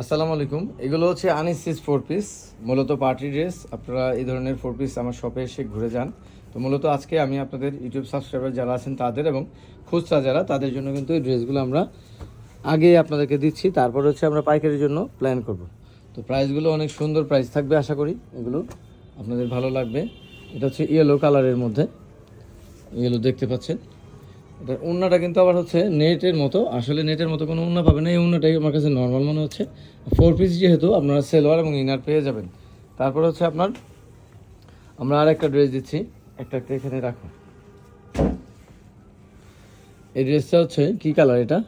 আসসালামু আলাইকুম। এগুলো হচ্ছে আনিসিস ফোর পিস, মূলত পার্টি ড্রেস। আপনারা এই ধরনের ফোর পিস আমার শপে এসে ঘুরে যান। তো মূলত আজকে আমি আপনাদের ইউটিউব সাবস্ক্রাইবার যারা আছেন তাদের এবং খুচরা যারা, তাদের জন্য কিন্তু এই ড্রেসগুলো আমরা আগে আপনাদেরকে দিচ্ছি। তারপর হচ্ছে আমরা পাইকারির জন্য প্ল্যান করব। তো প্রাইসগুলো অনেক সুন্দর প্রাইস থাকবে, আশা করি। এগুলো আপনাদের ভালো লাগবে। এটা হচ্ছে ইয়েলো কালারের মধ্যে। ইয়েলো দেখতে পাচ্ছেন। এটার উন্নাটা কিন্তু আবার হচ্ছে নেটের মতো। আসলে নেটের মতো কোনো উন্না পাবেন না। এই উন্নাটাই আমার কাছে নর্মাল মনে হচ্ছে। ফোর পিস যেহেতু আপনারা সেলোয়ার এবং ইনার পেয়ে যাবেন। তারপর হচ্ছে আপনার, আমরা আর একটা ড্রেস দিচ্ছি। একটা একটা এখানে রাখো। এই ড্রেসটা হচ্ছে কি কালার এটা?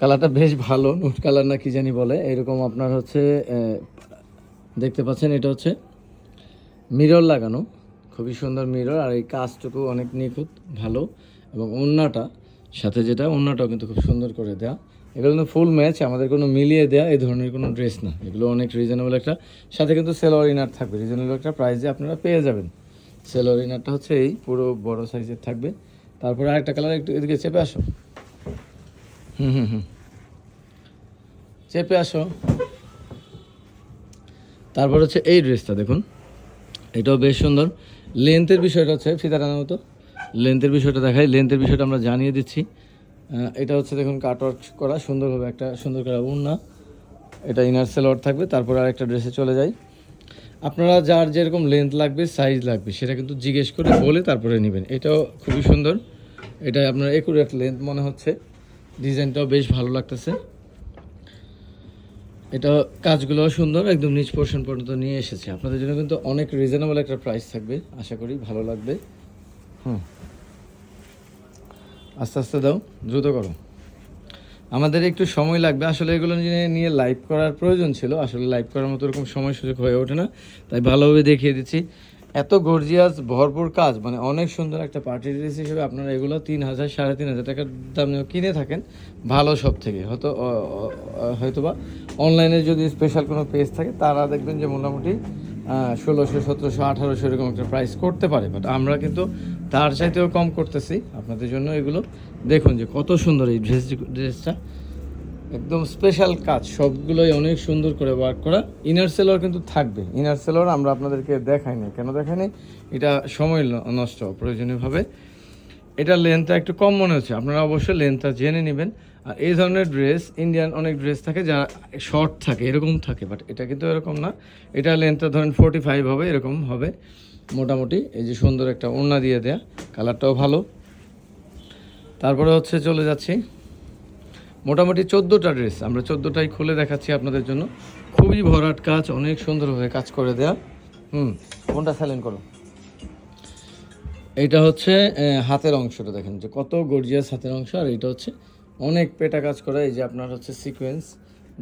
কালারটা বেশ ভালো নোট কালার না কি জানি বলে। এরকম আপনার হচ্ছে দেখতে পাচ্ছেন, এটা হচ্ছে মিরর লাগানো। খুবই সুন্দর মিরর আর এই কাজটুকু অনেক নিখুঁত, ভালো এবং ওন্নাটা, সাথে যেটা, ওন্নাটাও কিন্তু খুব সুন্দর করে দেয়া। এগুলো কিন্তু ফুল ম্যাচ আমাদের কোনো মিলিয়ে দেয়া এই ধরনের কোনো ড্রেস না। এগুলো অনেক রিজনেবল একটা, সাথে কিন্তু সেলোয়ার ইনার থাকবে। রিজনেবল একটা প্রাইসে আপনারা পেয়ে যাবেন। সেলোয়ার ইনারটা হচ্ছে এই, পুরো বড় সাইজের থাকবে। তারপরে আরেকটা কালার একটু এদিকে চেপে আসো। হুম হুম হুম। চেপে আসো। তারপর হচ্ছে এই ড্রেসটা দেখুন। এটাও বেশ সুন্দর। লেন্থের বিষয়টা হচ্ছে, ফিতা টানার মতো। লেন্থের বিষয়টা দেখাই। লেন্থের বিষয়টা আমরা জানিয়ে দিচ্ছি। এটা হচ্ছে দেখুন কাট ওয়ার্ক করা, সুন্দরভাবে একটা, সুন্দর করে উন্না। এটা ইনার সেলোয়ার থাকবে, তারপর আরেকটা ড্রেসে চলে যাই। আপনারা যার যেরকম লেন্থ লাগবে সাইজ লাগবে, সেটা কিন্তু জিজ্ঞেস করে বলে তারপরে নেবেন। এটাও খুবই সুন্দর। এটা আপনার একুরেট লেন্থ মনে হচ্ছে। ডিজাইনটাও বেশ ভালো লাগতেছে। এটা কাজগুলো সুন্দর একদম নিচ পোর্শন পর্যন্ত নিয়ে এসেছে। আপনাদের জন্য কিন্তু অনেক রিজনেবল একটা প্রাইস থাকবে আশা করি ভালো লাগবে। হুম। আস্তে আস্তে দাও দ্রুত করো। আমাদের একটু সময় লাগবে আসলে এগুলো নিয়ে নিয়ে লাইভ করার প্রয়োজন ছিল আসলে লাইভ করার মতো এরকম সময় সুযোগ হয়ে ওঠে না তাই ভালোভাবে দেখিয়ে দিচ্ছি। এত গর্জিয়াস ভরপুর কাজ। মানে অনেক সুন্দর একটা পার্টি ড্রেস হিসেবে আপনারা এগুলো তিন হাজার, সাড়ে তিন হাজার টাকার দামে কিনে থাকেন। ভালো সব থেকে। হয়তো হয়তোবা অনলাইনে যদি স্পেশাল কোনো পেজ থাকে, তারা দেখবেন যে মোটামুটি ষোলোশো, সতেরোশো, আঠারোশো এরকম একটা প্রাইস করতে পারে। বাট আমরা কিন্তু তার চাইতেও কম করতেছি। আপনাদের জন্য এগুলো দেখুন যে কত সুন্দর এই ড্রেস ড্রেসটা একদম স্পেশাল কাজ। সবগুলোই অনেক সুন্দর করে ওয়ার্ক করা। ইনার সেলর কিন্তু থাকবে। ইনার সেলর আমরা আপনাদেরকে দেখাই না কেন দেখাই নাই? এটা সময় নষ্ট প্রয়োজনীয়ভাবে এটা লেন্থটা একটু কম মনে হচ্ছে। আপনারা অবশ্যই লেন্থটা জেনে নেবেন। আর এই ধরনের ড্রেস ইন্ডিয়ান অনেক ড্রেস থাকে যা শর্ট থাকে, এরকম থাকে বাট এটা কিন্তু এরকম না। এটা লেন্থটা ধরেন ফোর্টি ফাইভ হবে, এরকম হবে। মোটামুটি এই যে সুন্দর একটা ওড়না দিয়ে দেয়া। কালারটাও ভালো। তারপরে হচ্ছে চলে যাচ্ছি। মোটামুটি চোদ্দোটা ড্রেস আমরা চোদ্দোটাই খুলে দেখাচ্ছি আপনাদের জন্য। খুবই ভরাট কাজ, অনেক সুন্দরভাবে কাজ করে দেয়া। হুম, কোনটা সাইলেন্ট করো? এইটা হচ্ছে হাতের অংশটা দেখেন, যে কত গর্জিয়াস হাতের অংশ, আর এটা হচ্ছে অনেক পেটা কাজ করা। এই যে আপনার হচ্ছে সিকোয়েন্স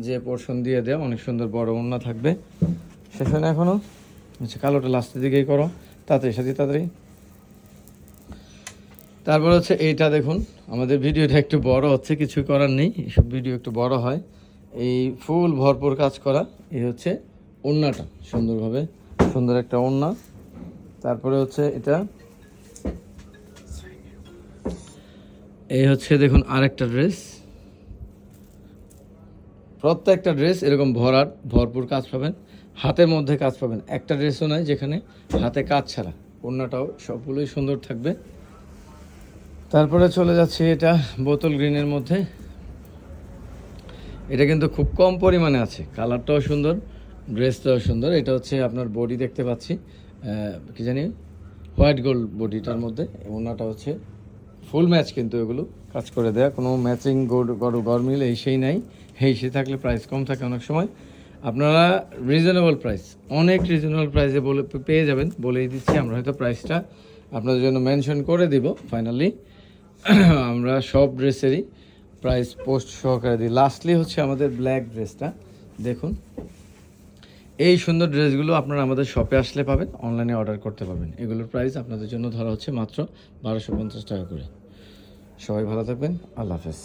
যে পোর্শন দিয়ে দেওয়া অনেক সুন্দর বড় ওড়না থাকবে। সেখানে এখনও আচ্ছা কালোটা লাস্টের দিকেই করো, তাড়াতাড়ি, সাথে তাড়াতাড়ি। তারপর হচ্ছে এইটা দেখুন, আমাদের ভিডিওটা একটু বড় হচ্ছে, কিছু করার নেই এসব ভিডিও একটু বড় হয়। এই ফুল ভরপুর কাজ করা, এই হচ্ছে ওড়নাটা সুন্দরভাবে, সুন্দর একটা ওড়না তারপরে হচ্ছে এটা, এই হচ্ছে দেখুন আরেকটা ড্রেস। প্রত্যেকটা ড্রেস এরকম ভরাট ভরপুর কাজ পাবেন, হাতের মধ্যে কাজ পাবেন। একটা ড্রেসও নয় যেখানে হাতে কাজ ছাড়া ওড়নাটাও সবগুলোই সুন্দর থাকবে। তারপরে চলে যাচ্ছে এটা বোতল গ্রিনের মধ্যে। এটা কিন্তু খুব কম পরিমাণে আছে। কালারটাও সুন্দর, ড্রেসটাও সুন্দর। এটা হচ্ছে আপনার বডি দেখতে পাচ্ছি। কি জানি, হোয়াইট গোল্ড বডিটার মধ্যে। ওনাটা হচ্ছে ফুল ম্যাচ কিন্তু এগুলো, কাজ করে দেয়া। কোনো ম্যাচিং গরু গরমিল এই সেই নাই। এই সে থাকলে প্রাইস কম থাকে অনেক সময়। আপনারা রিজনেবল প্রাইস অনেক রিজনেবল প্রাইসে বলে, পেয়ে যাবেন। বলেই দিচ্ছি, আমরা হয়তো প্রাইসটা আপনাদের জন্য মেনশন করে দিব ফাইনালি আমরা সব ড্রেসেরই প্রাইস পোস্ট সহকারে দিই। লাস্টলি হচ্ছে আমাদের ব্ল্যাক ড্রেসটা দেখুন, এই সুন্দর ড্রেসগুলো আপনারা আমাদের শপে আসলে পাবেন অনলাইনে অর্ডার করতে পারবেন। এগুলোর প্রাইস আপনাদের জন্য ধরা হচ্ছে মাত্র বারোশো পঞ্চাশ টাকা করে। সবাই ভালো থাকবেন, আল্লাহ হাফেজ।